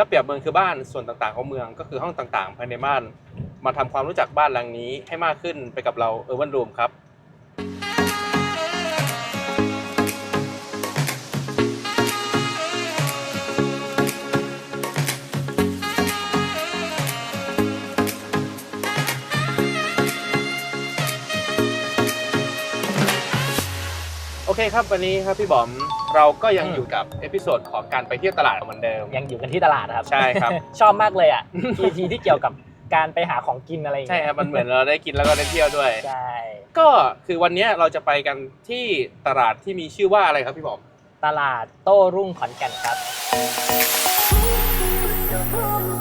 ถ้าเปรียบเมืองคือบ้านส่วนต่างๆของเมืองก็คือห้องต่างๆ ภายในบ้าน มาทำความรู้จักบ้านหลังนี้ให้มากขึ้นไปกับเราเออร์วันรูมครับโอเคครับวันนี้ครับพี่บอม เราก็ยังอืมอยู่กับเอพิโซดของการไปเที่ยวตลาดเหมือนเดิม ยังอยู่กันที่ตลาดนะครับ ใช่ครับ ชอบมากเลยอะ EP ที่เกี่ยวกับการไปหาของกินอะไรอย่างใช่เงี้ยครับมันเหมือนเราได้กินแล้วก็ได้เที่ยวด้วย ใช่ ก็คือวันนี้เราจะไปกันที่ตลาดที่มีชื่อว่าอะไรครับพี่บอม ตลาดโต้รุ่งขอนแก่นครับที่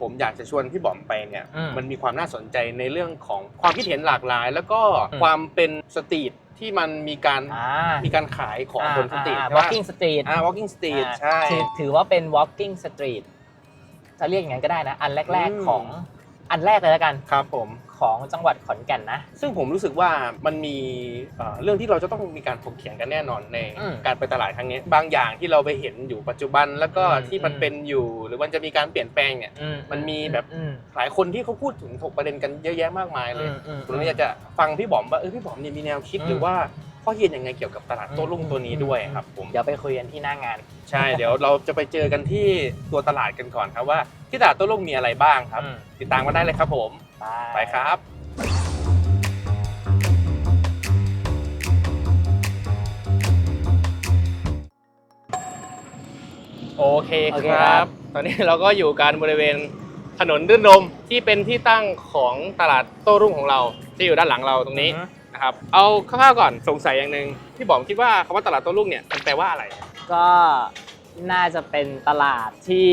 ผมอยากจะชวนพี่บอมไปเนี่ยอืม มันมีความน่าสนใจในเรื่องของความคิดเห็นหลากหลาย แล้วก็อืมความเป็นสตรีทที่มันมีการอ่ามีการขายของบนสตรีทอ่าใช่ปะ walking street อ่า walking street อ่าใช่ถือถือว่าเป็น walking street จะเรียกอย่างนั้นก็ได้นะ อันแรกอืม ๆของอันแรกเลยแล้วกัน ครับผม ของจังหวัดขอนแก่นนะ ซึ่งผมรู้สึกว่ามันมีเอ่อเรื่องที่เราจะต้องมีการถกเถียงกันแน่นอนในอืมการไปตลาดครั้งนี้ บางอย่างที่เราไปเห็นอยู่ปัจจุบันแล้วก็อืมที่มันอืม เป็นอยู่ หรือมันจะมีการเปลี่ยนแปลงเนี่ย อืมันมีแบบ อืมหลายคนที่เขาพูดถึงถกประเด็นกันเยอะแยะมากมายเลย อืมอืมผมเลยอยากจะฟังพี่บอมว่าเออพี่บอมเนี่ยมีแนวคิดอืมหรือว่าข้อเห็นยังไงเกี่ยวกับตลาดโต้รุ่งตัวนี้ด้วยครับผมเดี๋ยวไปคุยกันที่หน้างาน ใช่เดี๋ยวเราจะไปเจอกันที่ตัวตลาดกันก่อนครับว่าที่ตลาดโต้รุ่งมีอะไรบ้างครับอืมติดตามกันได้เลยครับผม ไปไปครับ โอเคโอเคคครัรับ บ ตอนนี้เราก็อยู่กันบริเวณถนนรื่นรมที่เป็นที่ตั้งของตลาดโต้รุ่งของเรา ที่อยู่ด้านหลังเราตรงนี้อือฮึนะครับ เอาคร่าวๆก่อนสงสัยอย่างหนึ่งพี่บอมคิดว่าคำว่าตลาดโต้รุ่งเนี่ยมันแปลว่าอะไร ก็น่าจะเป็นตลาดที่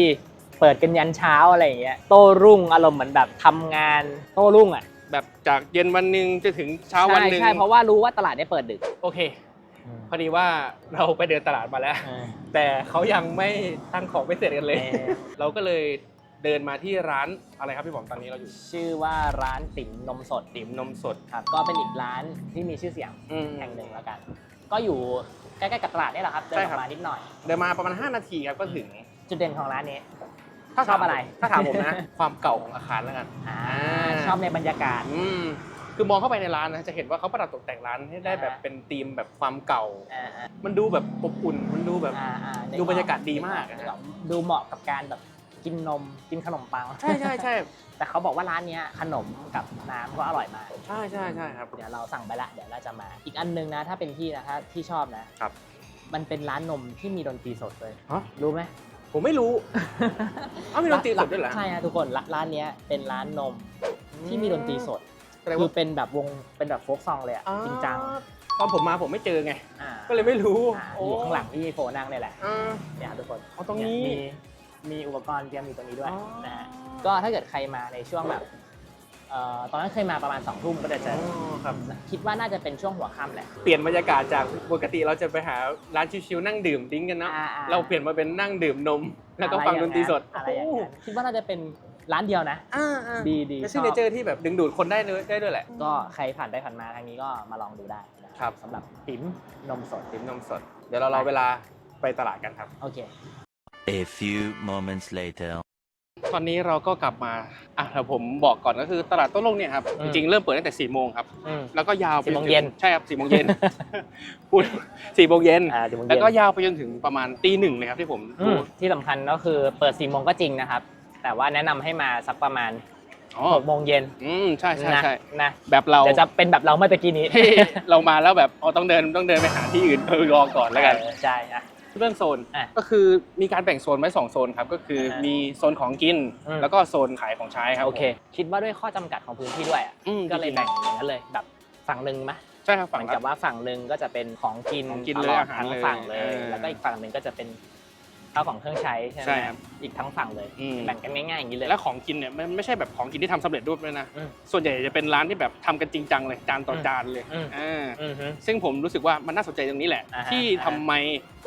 เปิดกันยันเช้าอะไรอย่างเงี้ยโต้รุ่งอารมณ์เหมือนแบบทำงาน โต้รุ่งอะแบบจากเย็นวันหนึ่งจะถึงเช้าวันหนึ่งใช่ใช่เพราะว่ารู้ว่าตลาดได้เปิดดึกโอเค พอดีว่าเราไปเดินตลาดมาแล้ว แต่เขายังไม่ตั้งของไม่เสร็จกันเลย เออเราก็เลยเดินมาที่ร้านอะไรครับพี่บอมตอนนี้เราอยู่ชื่อว่าร้านติ๋มนมสดติ๋มนมสดครับก็เป็นอีกร้านที่มีชื่อเสียงอืมแห่งหนึ่งแล้วกัน ก็อยู่ใกล้ๆกับตลาดนี่แหละครับเดินใช่ออครับกมานิดหน่อย เดินมาประมาณ 5 นาทีครับก็ถึงจุดเด่นของร้านนี้ ถ้าชอบอะไร ถ้าถามผมนะ ความเก่าของอาคารแล้วกันอ่าอ่าชอบในบรรยากาศ อืมคือมองเข้าไปในร้านนะจะเห็นว่าเขาประดับตกแต่งร้านให้ได้แบบอ่าเป็นธีมแบบความเก่าอ่าอ่า มันดูแบบอบอุ่น มันดูแบบอ่าอ่านึดูออบรรยากาศดีมากนึออดูเหมาะกับการแบบกินนมกินขนมปัง ใช่ใช่ใช่แต่เขาบอกว่าร้านเนี้ยขนมกับน้ำก็อร่อยมาก ใช่ใช่ใช่ครับ เดี๋ยวเราสั่งไปละ เดี๋ยวเราจะมา อีกอันหนึงนะ ถ้าเป็นพี่นะถ้าที่ชอบนะครับ มันเป็นร้านนมที่มีดนตรีสดเลยฮะรู้ไหม ผมไม่รู้อ้าวมีดนตรีสดด้วยเหรอ ใช่ฮะทุกคนร้านร้านเนี้ยเป็นร้านนมที่มีดนตรีสดแสดงคือว่าเป็นแบบวงเป็นแบบโฟกซองเลยอะจริงจังตอนผมมาผมไม่เจอไง อ่าก็เลยไม่รู้อ่าอยู่ข้างหลังที่โฟนั่งเนี่ยแหละ อ่า เนี่ยทุกคนเอาตรงนี้เยมีมีอุปกรณ์เตรียมอยู่ตรงนี้ด้วยอ๋อ นะฮะก็ถ้าเกิดใครมาในช่วงแบบ เอ่อตอนนั้นเคยมาประมาณ2องทุ่มก็จะเจอครับ คิดว่าน่าจะเป็นช่วงหัวค่ำแหละ เปลี่ยนบรรยากาศจากปกติเราจะไปหาร้านชิวๆนั่งดื่มดิ้งกันเนาะอ่ๆเราเปลี่ยนมาเป็นนั่งดื่มนม แล้วก็ฟังดนตรีสดอะไรอย่างนั้นคิดว่าน่าจะเป็นร้านเดียวนะ อ่าๆดีดีเป็นชซิอกเนเจอบร์ที่แบบดึงดูดคนได้เลยได้ด้วยแหละ ก็ใครผ่านไปผ่านมาทางนี้ก็มาลองดูได้นะครับ สำหรับติ๋มนมสดดื่มนมสด เดี๋ยวเรารอเวลาไปตลาดกันครับ โอเค A few moments later. ตอนนี้เราก็กลับมาอะเดี๋ยวผมบอกก่อนก็คือตลาดโต้รุ่งเนี่ยครับอืจมริงๆเริ่มเปิดตั้งแต่4ี่โมงครับอืม แล้วก็ยาวไปสี่โมงจถึเย็นใช่ครับสี่โมงเย็น พูดสี่โมงเย็นอ่าสี่โมงแล้วเย็นก็ยาวไปจนถึงประมาณตีหนึ่งเลยครับที่ผมอืดูมที่สำคัญก็คือเปิด4ี่โมงก็จริงนะครับ แต่ว่าแนะนำให้มาสักประมาณอ๋อหกโมงเย็นอืมใช่ใช่นะใช่นะแบบเรา เดี๋ยวจะเป็นแบบเราเมื่อตะกี้นี้ที่เรามาแล้วแบบอ๋อต้องเดินต้องเดินไปหาที่อื่นเออรอก่อนแล้วกัน เออใช่อะ เรื่องโซนอะก็คือมีการแบ่งโซนไว้สองโซนครับก็คืออ่าฮะมีโซนของกิน อืม แล้วก็โซนขายของใช้ครับโอเค คิดว่าด้วยข้อจำกัดของพื้นที่ด้วยอะอืม ก็เลยแบ่งอย่างนั้นเลยแบบฝั่งหนึ่งไหมใช่ครับเหฝั่มืงอนละกับว่าฝั่งหนึ่งก็จะเป็นของกินของกินตเลยลอดอาหารทั้งเลยฝั่งเลย เออ แล้วก็อีกฝั่งหนึ่งก็จะเป็น ข้าวของเครื่องใช้ใช่ไหมใช่ครับอีกทั้งฝั่งเลยอืม แบ่งกันง่ายๆอย่างนี้เลย และของกินเนี่ยมันไม่ใช่แบบของกินที่ทำสำเร็จรูปด้วยนะ อืมส่วนใหญ่จะเป็นร้านที่แบบทำกันจริงจังเลยจานต่ออมจานเลยอืม อ่าอือฮึ ซึ่งผมรู้สึกว่ามันน่าสนใจตรงนี้แหละ อ่าฮะ ที่อ่าฮะทำไม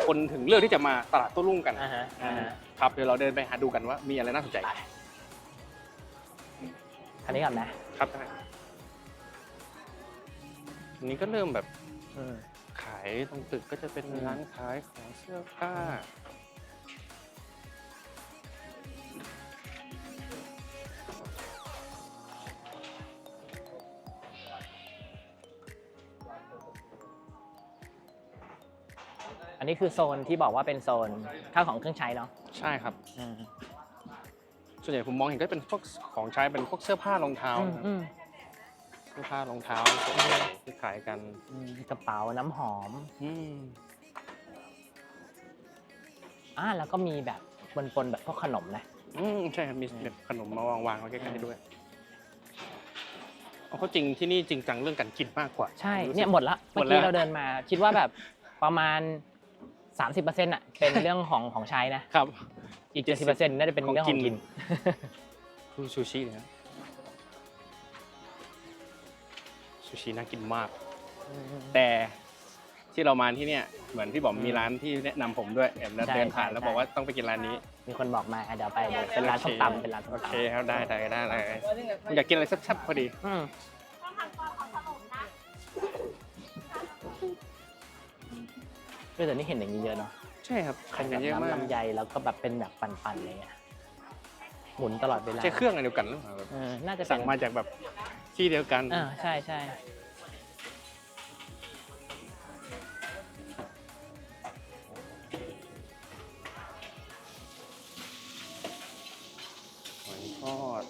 คนถึงเลือกที่จะมาตลาดโต้รุ่งกันอ่าฮะอ่าฮะครับเดี๋ยวเราเดินไปหาดูกันว่ามีอะไรน่าสนใจไปคันนี้ก่อนนะครับอันนี้ก็เริ่มแบบอืม ขายตรงตึกก็จะเป็นร้านขายของเสื้อผ้า นนี้คือโซนที่บอกว่าเป็นโซนข้าวของเครื่องใช้เนาะใช่ครับ อืมส่วนใหญ่ผมมองเห็นก็เป็นพวกของใช้เป็นพวกเสื้อผ้ารองเท้าอืมครับอืมเสื้อผ้ารองเท้าส่วนใหญ่ที่ขายกันอืมกระเป๋าน้ำหอมอืมอ่าแล้วก็มีแบบปนๆแบบพวกขนมนะ อืมใช่ครับมีแบบขนมมาวางวางๆไว้ใกล้ๆด้วยเอาเข้าจริงที่นี่จริงจังเรื่องการกินมากกว่าใช่รู้สึก เนี่ยหมดละหมเมื่ดอแล้ว กี้เราเดินมาคิดว่าแบบประมาณ 30%อะเป็นเรื่องของของใช้นะ ครับ อีก 70%น่าจะเป็นของเรื่องของกิกินนดูซูชิเนี่ยซูชิน่ากินมาก แต่ที่เรามาที่เนี่ยเหมือนพี่บอมอืมมีร้านที่แนะนำผมด้วยแอบนัดใช่เดินผ่านใช่แล้วใช่ บอกว่าต้องไปกินร้านนี้มีคนบอกมาอะเดี๋ยวไปเดี๋ยวเป็นร้านส้มตำเป็นร้านส้มโอตำเคครับได้ได้ได้ได้อยากกินอะไรแซ่บๆพอดี อืม เออแต่นี่เห็นอย่างนี้เยอะเนาะใช่ครับเป็นทำแบกันบเยอะมากน้ำลำไยแล้วก็แบบเป็นแบบปั่นๆอะไรเงี้ยหมุนตลอดเวลาใช้เครื่องอันเดียวกันหรือเปล่าแบบเออน่าจะเป็นสั่งมาจากแบบที่เดียวกันเออใช่ใช่หอยทอด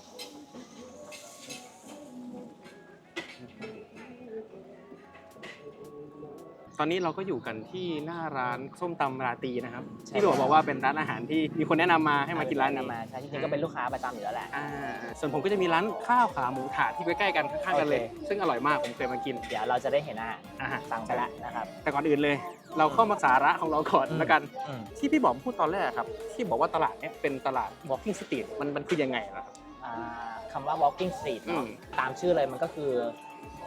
ตอนนี้เราก็อยู่กันที่หน้าร้านส้มตำราตรีนะครับที่พี่บอกบอกว่าเป็นร้านอาหารที่มีคนแนะนำมาให้มากินร้านนี้มาใช่จริงๆก็เป็นลูกค้าประจำอยู่แล้วแหละ อ่าส่วนผมก็จะมีร้านข้าวขาหมูถาดที่ใกล้ๆกันข้างๆกันเลย โอเค ซึ่งอร่อยมากผมเคยมากินเดี๋ยวเราจะได้เห็นอาหารอาหารสั่งไปแล้วนะครับแต่ก่อนอื่นเลย เราเข้ามาสาระของเราก่อนอืมแล้วกัน อืมที่พี่บอมพูดตอนแรกครับ ที่บอกว่าตลาดเนี้ยเป็นตลาด walking street มันมันคือยังไงล่ะครับ อ่าคำว่า walking street อืเนาะมตามชื่อเลยมันก็คือ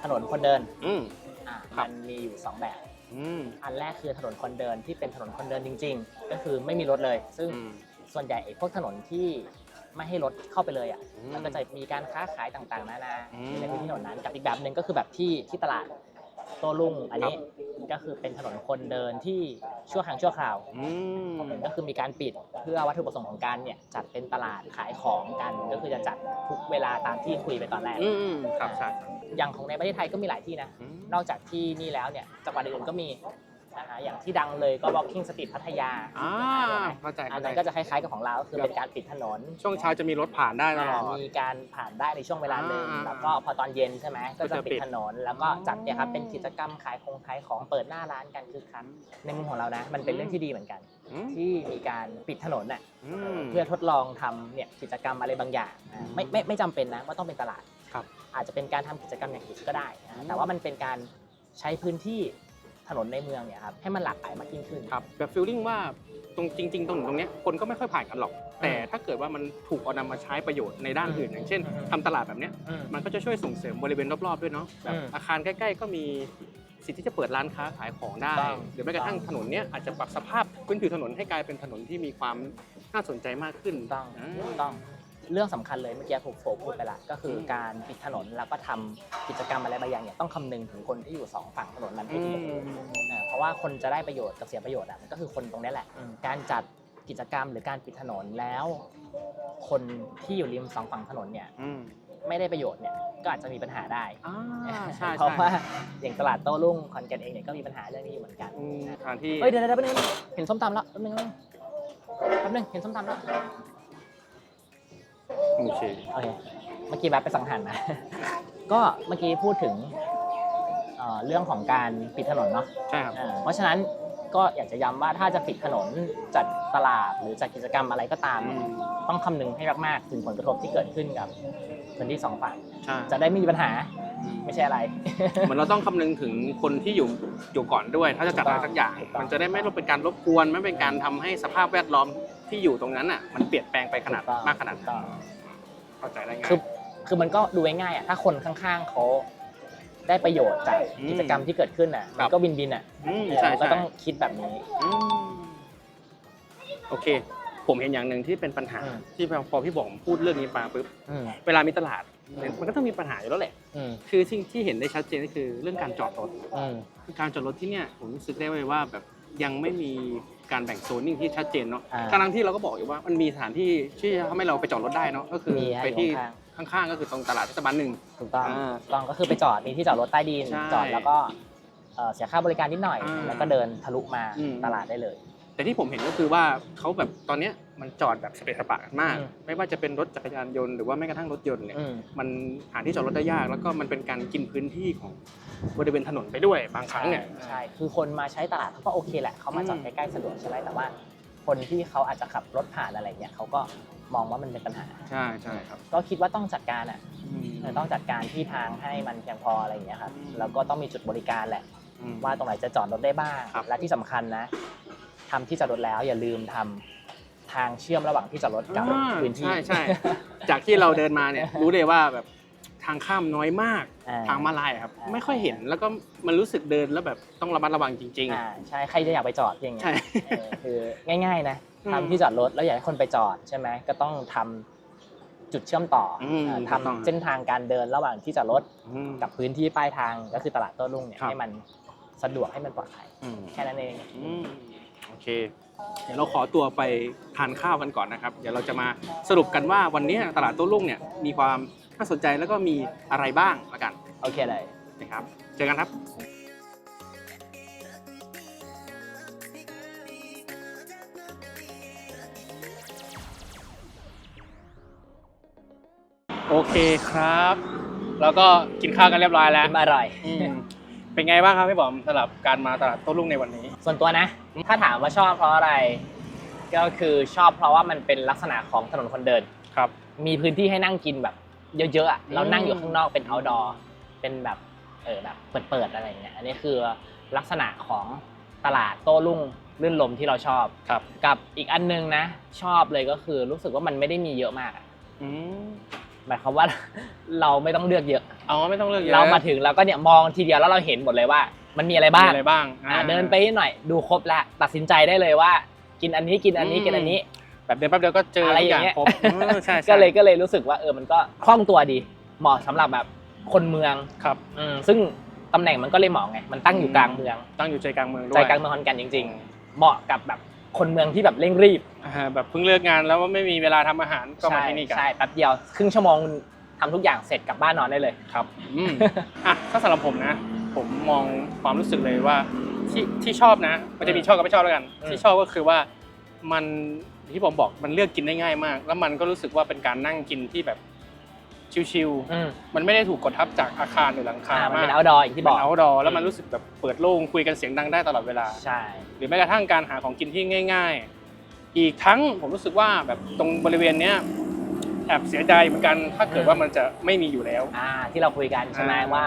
ถนนคนเดินอืม อ่าครับ มันมีอยู่ 2 แบบ อืม อันแรกคือถนนคนเดินที่เป็นถนนคนเดินจริง ๆ ก็คือไม่มีรถเลย ซึ่งอืม ส่วนใหญ่ไอ้พวกถนนที่ไม่ให้รถเข้าไปเลยอะอืมมันก็จะมีการค้าขายต่างๆนานาอืมในพื้นที่ถนนนั้นกับอีกแบบหนึ่งก็คือแบบที่ที่ตลาด โต้รุ่งอันนี้ก็คือเป็นถนนคนเดินที่ชั่วครั้งชั่วคราวอืมก็คือมีการปิดเพื่อวัตถุประสงค์ของการเนี่ยจัดเป็นตลาดขายของกันก็คือจะจัดทุกเวลาตามที่คุยไปตอนแรกอืมครับใช่ อย่างของในประเทศไทยก็มีหลายที่นะ อืม นอกจากที่นี่แล้วเนี่ยจังหวัดอื่นๆก็มี นะฮะอย่างที่ดังเลยก็ Walking Street พัทยาอ่าเข้าใจอัเข้านใจนั้นก็จะคล้ายๆกับของเราก็คือเป็นการปิดถนน ช่วงเช้าจะมีรถผ่านได้ตลอด มีการผ่านได้ในช่วงเวลาหนึ่งอ่าแล้วก็พอตอนเย็นใช่ไหมก็ก็จะจะปิปิดดถนน แล้วก็จัดเนี่ยครับเป็นกิจกรรมขายของขายของเปิดหน้าร้านกันคือคักในมุมของเรานะ มันเป็นเรื่องที่ดีเหมือนกัน อืม ที่มีการปิดถนนน่ะอืม เพื่อทดลองทำเนี่ยกิจกรรมอะไรบางอย่างอ่าไม่ไม่ไม่จำเป็นนะว่าต้องเป็นตลาด ครับอาจจะเป็นการทำกิจกรรมอย่างอื่นก็ได้นะอืม แต่ว่ามันเป็นการใช้พื้นที่ ถนนในเมืองเนี่ยครับให้มันหลากหลายมากยิ่งขึ้น ครับแบบฟีลลิ่งว่าตรงจริง ๆ ตรงตรงเนี้ยคนก็ไม่ค่อยผ่านกันหรอก แต่ถ้าเกิดว่ามันถูกเอานำมาใช้ประโยชน์ในด้านอื่น อย่างเช่นอืมทำตลาดแบบเนี้ยอืมมันก็จะช่วยส่งเสริมบริเวณรอบๆด้วยเนาะแบบอืมอาคารใกล้ๆ ก็มีสิทธิ์ที่จะเปิดร้านค้าขายของได้ถูกต้อง หรือแม้กระทั่งถนนเนี้ยอาจจะปรับสภาพพื้นผิวถนนให้กลายเป็นถนนที่มีความน่าสนใจมากขึ้นถูกต้องาถูกต้อง เรื่องสำคัญเลยเมื่อกี้ผมโฟพูดไปละก็คืออมการปิดถนนแล้วก็ทำกิจกรรมอะไรบางอย่างเนี่ยต้องคำนึงถึงคนที่อยู่สองฝั่งถนนนั้นให้อืดีมเออเพราะว่าคนจะได้ประโยชน์กับเสียประโยชน์อะมันก็คือคนตรงนี้แหละ การจัดกิจกรรมหรือการปิดถนนแล้ว คนที่อยู่ริมสองฝั่งถนนเนี่ยอืมไม่ได้ประโยชน์เนี่ยก็อาจจะมีปัญหาได้อ่าใช่เพราะใช่ว่าอย่างตลาดโต้รุ่งคอนแกนเองเนี่ยก็มีปัญหาเรื่องนี้อยู่เหมือนกันอืมสถานที่เฮ้ยเดี๋ยวเดี๋ยวแป๊บนึงเห็นส้มตำแล้วแป๊บนึงแป๊บนึงเห็นส้มตำแล้ว โอเค โอเค เมื่อกี้แบบไปสังหารนะ ก็เมื่อกี้พูดถึงเอ่อเรื่องของการปิดถนนเนาะใช่ครับเอ่อเพราะฉะนั้นก็อยากจะย้ำว่าถ้าจะปิดถนนจัดตลาดหรือจัดกิจกรรมอะไรก็ตาม อืม ต้องคำนึงให้มากๆถึงผลกระทบที่เกิดขึ้นกับพื้นที่สองฝั่งใช่จะได้ไม่มีปัญหาไม่ใช่อะไร เหมือนเราต้องคำนึงถึงคนที่อยู่อยู่ก่อนด้วย ถ้าจะจัดอะไรสักอย่าง ถูกต้อง มันจะได้ไม่เป็นการรบกวนไม่เป็นการทำให้สภาพแวดล้อม ที่อยู่ตรงนั้นอะมันเปลี่ยนแปลงไปขนาดถูกต้องมากขนาดถูนั้นต้องเข้าใจได้ไงายคือคือมันก็ดูง่ายๆอะถ้าคนข้างๆเขาได้ประโยชน์จากอืมกิจกรรมที่เกิดขึ้นอะครัมับนก็วินวินอะอืมเออใช่ก็ใช่ต้องคิดแบบนี้อืมโอเค ผมเห็นอย่างหนึ่งที่เป็นปัญหาอืมที่พอพี่บอกผมพูดเรื่องนี้มาปุ๊บอืมเวลามีตลาดมันก็ต้องมีปัญหาอยู่แล้วแหละอืมคือสิ่งที่เห็นได้ชัดเจนก็คือเรื่องการจอดรถอืมการจอดรถที่เนี่ยผมรู้สึกได้เลยว่าแบบยังไม่มี การแบ่งโซนนิ่งที่ชัดเจนเนาะอ่าทั้งๆที่เราก็บอกอยู่ว่ามันมีสถานที่ที่ทำให้เราไปจอดรถได้เนาะก็คือมีฮะไปที่อยู่ข้างข้างๆก็คือตรงตลาดเทศบาลหนึ่ง ถูกต้องอ่าถูกต้องก็คือไปจอดมีที่จอดรถใต้ดินใช่จอดแล้วก็เอ่อเสียค่าบริการนิดหน่อย อ่าแล้วก็เดินทะลุมาอืม ตลาดได้เลย แต่ที่ผมเห็นก็คือว่าเขาแบบตอนเนี้ยมันจอดแบบสเปซสปะกันมาก อืม ไม่ว่าจะเป็นรถจักรยานยนต์หรือว่าแม้กระทั่งรถยนต์เนี่ยอืม มันหาที่จอดรถได้ยาก แล้วก็มันเป็นการกินพื้นที่ของบริเวณถนนไปด้วยบางครั้งเนี่ย ใช่คือคนมาใช้ตลาดเขาก็โอเคแหละ เขามาจอดอืม ใกล้ๆสะดวกใช่ไหมแต่ว่า คนที่เขาอาจจะขับรถผ่านอะไรเงี้ยเขาก็มองว่ามันเป็นปัญหา ใช่ใช่ครับก็คิดว่าต้องจัดการอะอืมเออต้องจัดการที่ทางให้มันเพียงพออะไรอย่างเงี้ยครับอืมแล้วก็ต้องมีจุดบริการแหละ อืม ว่าตรงไหนจะจอดรถได้บ้าง ครับ และที่สำคัญนะ ทำที่จอดรถแล้ว อย่าลืมทำทางเชื่อมระหว่างที่จอดรถกับอ่าพื้นที่ ใช่ใช่ จากที่เราเดินมาเนี่ย รู้เลยว่าแบบทางข้ามน้อยมาก อ่าทางมาลายอะครับ อ่า ไม่ค่อยเห็นแล้วก็มันรู้สึกเดินแล้วแบบต้องระมัดระวังจริง อ่าใช่ใครจะอยากไปจอดอย่างๆ เงี้ใช่ยเออคือง่ายๆนะอืมทำที่จอดรถแล้วอยากให้คนไปจอดใช่ไหมก็ต้องทำจุดเชื่อมต่ออมเอ่อถูกต้อง ทำเส้นทางการเดินระหว่างที่จอดรถอืม กับพื้นที่ป้ายทางก็คือตลาดโต้รุ่งเนี่ยครับ ให้มันสะดวกให้มันปลอดภัยอืมแค่นั้นเอง อืม โอเค เดี๋ยวเราขอตัวไปทานข้าวกันก่อนนะครับ เดี๋ยวเราจะมาสรุปกันว่าวันนี้ตลาดโต้รุ่งเนี่ยมีความน่าสนใจแล้วก็มีอะไรบ้างละกันโอเคเลยนะครับ เจอกันครับโอเคครับ แล้วก็กินข้าวกันเรียบร้อยแล้วกินอร่อยอืมเป็นไงบ้างครับพี่บอมสำหรับการมาตลาดโต้รุ่งในวันนี้ ส่วนตัวนะ ถ้าถามว่าชอบเพราะอะไร ก็คือชอบเพราะว่ามันเป็นลักษณะของถนนคนเดิน ครับ มีพื้นที่ให้นั่งกินแบบ เยอะๆอะอืมเรานั่งอยู่ข้างนอกเป็น outdoor เป็นแบบเออแบบเปิดๆอะไรอย่างเงี้ย อันนี้คือลักษณะของตลาดโต้รุ่งลื่นลมที่เราชอบ ครับ กับอีกอันนึงนะ ชอบเลยก็คือรู้สึกว่ามันไม่ได้มีเยอะมากอะอืมหมายความว่า เราไม่ต้องเลือกเยอะเอาไม่ต้องเลือกเยอะเรามาถึงเราก็เนี่ยมองทีเดียวแล้วเราเห็นหมดเลยว่า มันมีอะไรบ้างมีอะไรบ้างอ่าเดินไปนิดหน่อยดูครบแล้วตัดสินใจได้เลยว่า กินอันนี้กินอันนี้อืมกินอันนี้ แบบเดินแป๊บเดียวก็เจออะไรทุกอย่างอย่างเงี้ย ครบเออใช่ใช่ก็เลยก็เลยรู้สึกว่าเออมันก็คล่องตัวดี เหมาะสำหรับแบบคนเมืองครับ อืมซึ่งตำแหน่งมันก็เลยเหมาะไงมันตั้งอยู่อืม กลางเมืองตั้งอยู่ใจกลางเมืองด้วยใจกลางเมืองขอนแก่นจริง ๆ เหมาะกับแบบคนเมืองที่แบบเร่งรีบอ่าแบบเพิ่งเลิกงานแล้วว่าไม่มีเวลาทำอาหารก็มาใช่ที่นี่กันใช่แป๊บเดียวครึ่งชั่วโมงทำทุกอย่างเสร็จกลับบ้านนอนได้เลย ครับ อืม อะถ้าสำหรับผมนะ ผมมองความรู้สึกเลยว่าที่ที่ชอบนะ มันจะมีชอบกับไม่ชอบแล้วกันอืมที่ชอบก็คือว่ามันที่ผมบอกมันเลือกกินได้ง่ายมาก แล้วมันก็รู้สึกว่าเป็นการนั่งกินที่แบบชิวอืมๆมันไม่ได้ถูกกดทับจากอาคารหรือหลังคาอ่ามันมาเป็กน outdoor อย่างที่บอกเป็น outdoor แล้วมันอืมรู้สึกแบบเปิดโล่งคุยกันเสียงดังได้ตลอดเวลาใช่หรือแม้กระทั่งการหาของกินที่ง่าย ๆ อีกทั้งผมรู้สึกว่าแบบตรงบริเวณเนี้ยแอบเสียใจเหมือนกันถ้าเกิดว่ามันจะไม่มีอยู่แล้ว อ่า ที่เราคุยกันใช่ไหมอ่าว่า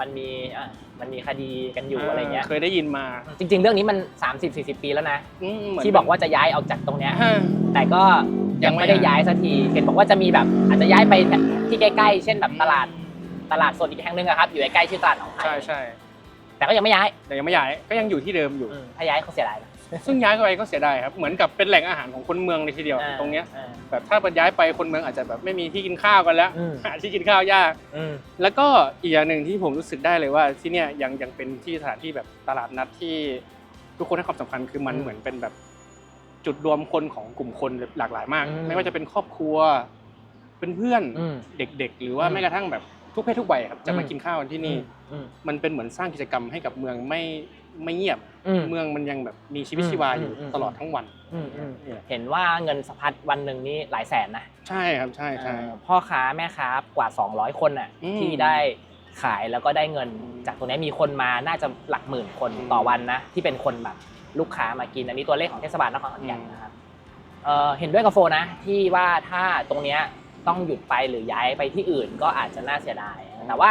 มันมีอะ มันมีคดีกันอยู่อะไรเงี้ย เคยได้ยินมาจริง ๆ เรื่องนี้มัน 30-40 ปีแล้วนะ อืมเหมืนที่บอกว่าจะย้ายออกจากตรงเนี้ย ฮะ แต่ก็ยังไม่ได้ย้ายสักทีเห็นบอกว่าจะมีแบบ อาจจะย้ายไปที่ใกล้ๆ เช่นแบบตลาดตลาดสดอีกแห่งหนึงอะครับ อยู่ใกล้ๆชื่อตลาดหนองไผ่ใช่ใช่แต่ก็ยังไม่ย้ายแต่ยังไม่ย้ายก็ยังอยู่ที่เดิมอยู่อืมถ้าย้ายเขาเสียดายนะ ซึ่งย้ายไปก็เสียดายครับ เหมือนกับเป็นแหล่งอาหารของคนเมืองเลยทีเดียวอ่าตรงเนี้ยอ่า แบบถ้ามันย้ายไปคนเมืองอาจจะแบบไม่มีที่กินข้าวกันแล้วอืม หาที่กินข้าวยาก อืม แล้วก็อีกอย่างหนึ่งที่ผมรู้สึกได้เลยว่าที่เนี่ยยังยังเป็นที่สถานที่แบบตลาดนัดที่ทุกคนให้ความสำคัญคือมันอืมเหมือนเป็นแบบจุดรวมคนของกลุ่มคนหลากหลายมาก อืม ไม่ว่าจะเป็นครอบครัวเป็นเพื่อนอืม เด็ก ๆ หรือว่าอืมแม้กระทั่งแบบทุกเพศทุกวัยครับจะมาอืม กินข้าวกันที่นี่ อืม มันเป็นเหมือนสร้างกิจกรรมให้กับเมืองไม่ ไม่เงียบ อืม เมืองมันยังแบบมีชีวิตชีวาอยู่อืมอืมตลอดทั้งวันอืมอืมเนี่ยเห็นว่าเงินสะพัดวันหนึ่งนี่หลายแสนนะใช่ครับใช่ใช่ เอ่อพ่อค้าแม่ค้ากว่า 200 คนน่ะอืมที่ได้ขายแล้วก็ได้เงิน จากตรงนี้มีคนมาน่าจะหลักหมื่นคนอืมต่อวันนะที่เป็นคนแบบลูกค้ามากินอันนี้ตัวเลขของเทศบาลนครขอนแก่นอืม นะครับเอ่อเห็นด้วยกับโฟนะที่ว่าถ้าตรงเนี้ยต้องหยุดไปหรือย้ายไปที่อื่นก็อาจจะน่าเสียดายแต่ว่า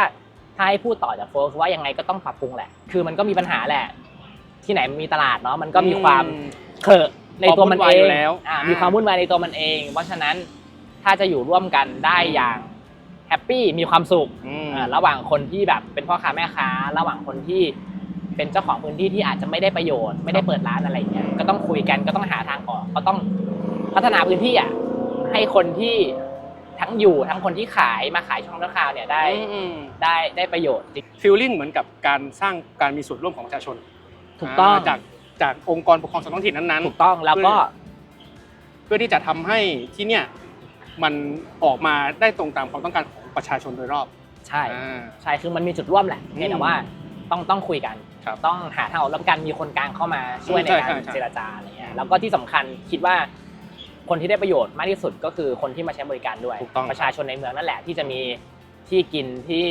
ถ้าให้พูดต่อจากโฟคือว่ายังไงก็ต้องปรับปรุงแหละ คือมันก็มีปัญหาแหละ ที่ไหนมีตลาดเนาะมันก็มีความอืมเขอะในตัวมันความวุ่นวายเออยู่งแล้วอ่าอ่ามีมีความวุ่นวายในตัวมันเอง เพราะฉะนั้นถ้าจะอยู่ร่วมกันได้อย่างแฮปปี้มีความสุขอืมอ่าระหว่างคนที่แบบเป็นพ่อค้าแม่ค้า ระหว่างคนที่เป็นเจ้าของพื้นที่ที่อาจจะไม่ได้ประโยชน์ไม่ได้เปิดร้านอะไรอย่างเงี้ยก็ต้องคุยกันก็ต้องหาทางออกก็ต้องพัฒนาพื้นที่อะให้คนที่ ททั้งอยู่ทั้งคนที่ขายมาขายช่องนักข่าวเนี่ยได้อืมได้ได้ประโยชน์จริงฟีลลิ่งเหมือนกับการสร้างการมีส่วนร่วมของประชาชนถูกต้องาจากจากองค์กรปกครองส่วนท้องถิ่นนั้นถูกต้องแล้วก็ๆเพื่อที่จะทำให้ที่เนี่ยมันออกมาได้ตรงตามความต้องการของประชาชนโดยรอบ ใช่อ่าใช่คือมันมีจุดร่วมแหละอืมเพียงแต่ว่าต้องต้องคุยกันครับต้องหาทางออกแล้วกันมีคนกลางเข้ามาช่วยในใช่การใช่ใช่เจรจาอะไรเงี้ยแล้วก็ที่สำคัญคิดว่า คนที่ได้ประโยชน์มากที่สุดก็คือคนที่มาใช้บริการด้วย ถูกต้อง ประชาชนในเมืองนั่นแหละที่จะมีที่กินที่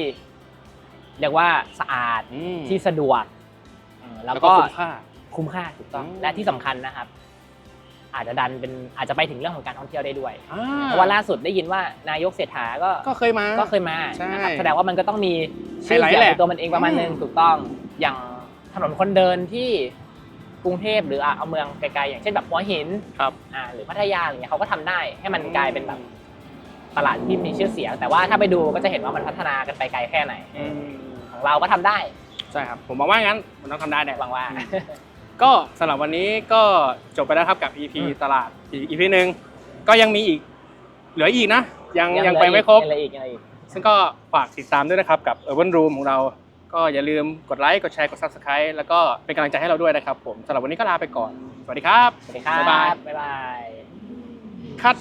เรียกว่าสะอาดอืมที่สะดวกเออแล้แล้ววก็ก็คุ้มค่า คุ้มค่าถูกต้อง อืม และที่สำคัญนะครับ อาจจะดันเป็นอาจจะไปถึงเรื่องของการท่องเที่ยวได้ด้วย อ่เพราะว่าล่าสุดได้ยินว่านายกเศรษฐาก็ก็เคยมา ก็เคยมาใช่นะครับแสดงว่ามันก็ต้องมีชื่อไฮไลท์เสียงแหละในตัวมันเองประมาณนึงอืม ถูกต้องอย่างถนนคนเดินที่ กรุงเทพหรืออะเอาเมืองไกลๆอย่างเช่นแบบหัวหินครับอ่าหรือพัทยาอะไรเงี้ยเขาก็ทำได้ให้มันอืมกลายเป็นแบบตลาดที่มีชื่อเสียง แต่ว่าถ้าไปดูก็จะเห็นว่ามันพัฒนากันไปไกลแค่ไหนอืมของเราก็ทำได้ใช่ครับผมมองว่างั้นมันต้องทำได้แน่หวังว่า ก็สำหรับวันนี้ก็จบไปแล้วครับกับ EP อืมตลาดอีก EP หนึ่งก็ยังมีอีกเหลืออีกนะ ยังยังเหลือไปไม่ครบยังเหลืออีกยังเหลืออีกซึ่งก็ฝากติดตามด้วยนะครับกับ Urban Room ของเรา ก็อย่าลืมกดไลค์กดแชร์กด Subscribe แล้วก็เป็นกำลังใจให้เราด้วยนะครับผมสำหรับวันนี้ก็ลาไปก่อน สวัสดีครับ สวัสดีครับ บ๊ายบายบ๊ายบายคัด